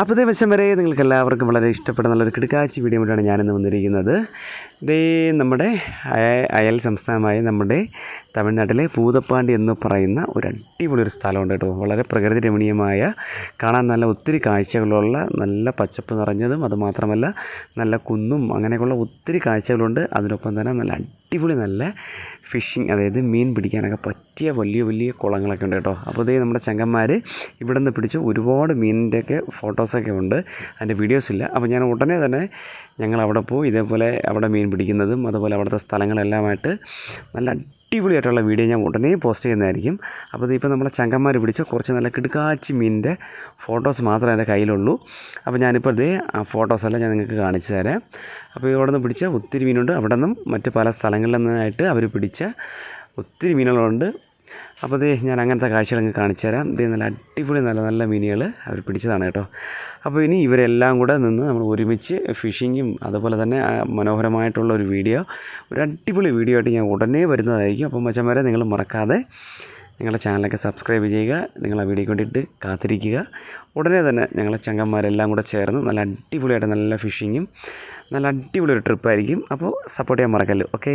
അപ്പോൾ ഇതേ വശം വരെ നിങ്ങൾക്ക് എല്ലാവർക്കും വളരെ ഇഷ്ടപ്പെടുന്ന നല്ലൊരു കിടക്കാച്ചി വീഡിയോ കൊണ്ടാണ് ഞാനിന്ന് വന്നിരിക്കുന്നത്. ഇതേ നമ്മുടെ അയ- അയൽ സംസ്ഥാനമായ നമ്മുടെ തമിഴ്നാട്ടിലെ പൂതപ്പാണ്ടി എന്ന് പറയുന്ന ഒരു അടിപൊളി ഒരു സ്ഥലമുണ്ട് കേട്ടോ. വളരെ പ്രകൃതി രമണീയമായ കാണാൻ നല്ല ഒത്തിരി കാഴ്ചകളുള്ള നല്ല പച്ചപ്പ് നിറഞ്ഞതും അതുമാത്രമല്ല നല്ല കുന്നും അങ്ങനെയൊക്കെയുള്ള ഒത്തിരി കാഴ്ചകളുണ്ട്. അതിനൊപ്പം തന്നെ നല്ല അടിപൊളി നല്ല ഫിഷിങ് അതായത് മീൻ പിടിക്കാനൊക്കെ പറ്റിയ വലിയ വലിയ കുളങ്ങളൊക്കെ ഉണ്ട് കേട്ടോ. അപ്പോൾ ഇതേ നമ്മുടെ ചങ്കന്മാർ ഇവിടെ നിന്ന് പിടിച്ച് ഒരുപാട് മീനിന്റെയൊക്കെ ഫോട്ടോസൊക്കെ ഉണ്ട്. അതിന്റെ വീഡിയോസ് ഇല്ല. അപ്പോൾ ഞാൻ ഉടനെ തന്നെ ഞങ്ങൾ അവിടെ പോയി ഇതേപോലെ അവിടെ മീൻ പിടിക്കുന്നതും അതുപോലെ അവിടുത്തെ സ്ഥലങ്ങളെല്ലാമായിട്ട് നല്ല അടിപൊളിയായിട്ടുള്ള വീഡിയോ ഞാൻ ഉടനെ പോസ്റ്റ് ചെയ്യുന്നതായിരിക്കും. അപ്പോൾ ഇതിപ്പോൾ നമ്മളെ ചങ്കന്മാർ പിടിച്ച കുറച്ച് നല്ല കിടുക്കാച്ചി മീനിന്റെ ഫോട്ടോസ് മാത്രമേ എന്റെ കയ്യിലുള്ളൂ. അപ്പോൾ ഞാനിപ്പോൾ ഇതേ ആ ഫോട്ടോസെല്ലാം ഞാൻ നിങ്ങൾക്ക് കാണിച്ചു തരാം. അപ്പോൾ ഇവിടെ നിന്ന് പിടിച്ച ഒത്തിരി മീനുണ്ട്. അവിടെ നിന്നും മറ്റ് പല സ്ഥലങ്ങളിൽ നിന്നായിട്ട് അവർ പിടിച്ച ഒത്തിരി മീനുകളുണ്ട്. അപ്പോൾ ദേ ഞാൻ അങ്ങനത്തെ കാഴ്ചകൾ കാണിച്ചു തരാം. ദേ നല്ല അടിപൊളി നല്ല നല്ല മീനുകൾ അവർ പിടിച്ചതാണ് കേട്ടോ. അപ്പോൾ ഇനി ഇവരെല്ലാം കൂടെ നിന്ന് നമ്മൾ ഒരുമിച്ച് ഫിഷിങ്ങും അതുപോലെ തന്നെ മനോഹരമായിട്ടുള്ള ഒരു വീഡിയോ ഒരു അടിപൊളി വീഡിയോ ആയിട്ട് ഞാൻ ഉടനെ വരുന്നതായിരിക്കും. അപ്പോൾ മച്ചന്മാരെ നിങ്ങൾ മറക്കാതെ ഞങ്ങളുടെ ചാനലൊക്കെ സബ്സ്ക്രൈബ് ചെയ്യുക നിങ്ങൾ ആ വീഡിയോ കണ്ടിട്ട് കാത്തിരിക്കുക. ഉടനെ തന്നെ ഞങ്ങളെ ചങ്കന്മാരെല്ലാം കൂടെ ചേർന്ന് നല്ല അടിപൊളിയായിട്ട് നല്ല ഫിഷിങ്ങും നല്ല അടിപൊളി ഒരു ട്രിപ്പായിരിക്കും. അപ്പോൾ സപ്പോർട്ട് ചെയ്യാൻ മറക്കല്ലോ ഓക്കെ?